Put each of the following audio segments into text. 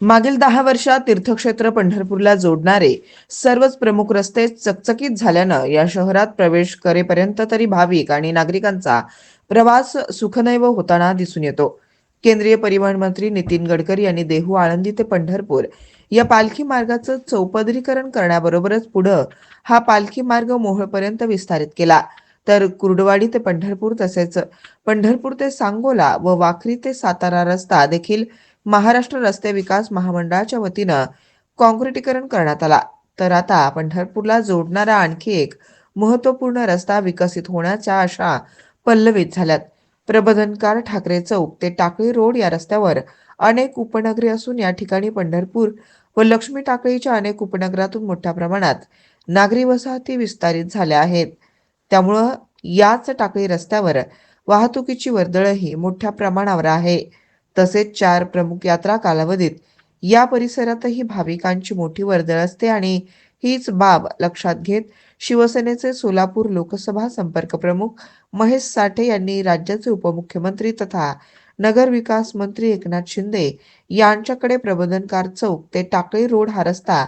मागील दहा वर्षात तीर्थक्षेत्र पंढरपूरला जोडणारे सर्वच प्रमुख रस्ते चकचकीत झाल्यानं या शहरात प्रवेश करेपर्यंत तरी भाविक आणि नागरिकांचा प्रवास सुखनैव होताना दिसून येतो. केंद्रीय परिवहन मंत्री नितीन गडकरी यांनी देहू आळंदी ते पंढरपूर या पालखी मार्गाचं चौपदरीकरण करण्याबरोबरच पुढं हा पालखी मार्ग मोहोळपर्यंत विस्तारित केला. तर कुर्डवाडी ते पंढरपूर तसेच पंढरपूर ते सांगोला व वाखरी ते सातारा रस्ता देखील महाराष्ट्र रस्ते विकास महामंडळाच्या वतीनं काँक्रिटीकरण करण्यात आला. तर आता पंढरपूरला जोडणारा आणखी एक महत्त्वपूर्ण रस्ता विकसित होण्याच्या आशा पल्लवित झाल्यात. प्रबोधनकार ठाकरे चौक ते टाकळी रोड या रस्त्यावर अनेक उपनगरे असून या ठिकाणी पंढरपूर व लक्ष्मी टाकळीच्या अनेक उपनगरातून मोठ्या प्रमाणात नागरी वसाहती विस्तारित झाल्या आहेत. त्यामुळं याच टाकळी रस्त्यावर वाहतुकीची वर्दळही मोठ्या प्रमाणावर आहे. तसेच चार प्रमुख यात्रा कालावधीत. या परिसरातही भाविकांची मोठी वर्दळ असते आणि हीच बाब लक्षात घेत शिवसेनेचे सोलापूर लोकसभा संपर्क प्रमुख महेश साठे यांनी राज्याचे उपमुख्यमंत्री तथा नगर विकास मंत्री एकनाथ शिंदे यांच्याकडे प्रबोधनकार चौक ते टाकळी रोड हा रस्ता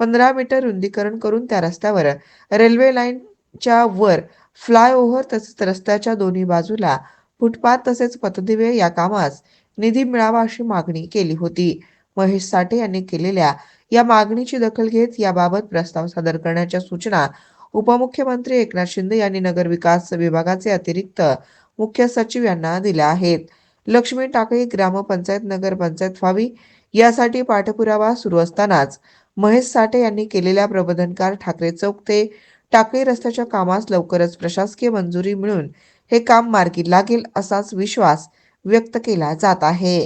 पंधरा मीटर रुंदीकरण करून त्या रस्त्यावर रेल्वे लाईनच्या वर फ्लायओव्हर तसेच रस्त्याच्या दोन्ही बाजूला फुटपाथ तसेच पथदिवे या कामास निधी मिळावा अशी मागणी केली होती. महेश साठे यांनी केलेल्या या मागणीची दखल घेत याबाबत प्रस्ताव सादर करण्याच्या सूचना उपमुख्यमंत्री एकनाथ शिंदे यांनी नगरविकास विभागाचे अतिरिक्त मुख्य सचिव यांना दिल्या आहेत. लक्ष्मी टाकळी ग्रामपंचायत नगरपंचायत व्हावी यासाठी पाठपुरावा सुरू असतानाच महेश साठे यांनी केलेल्या प्रबोधनकार ठाकरे चौक ते टाकळी रस्त्याच्या कामास लवकरच प्रशासकीय मंजुरी मिळून हे काम मार्गी लागेल असाच विश्वास व्यक्त केला जात आहे.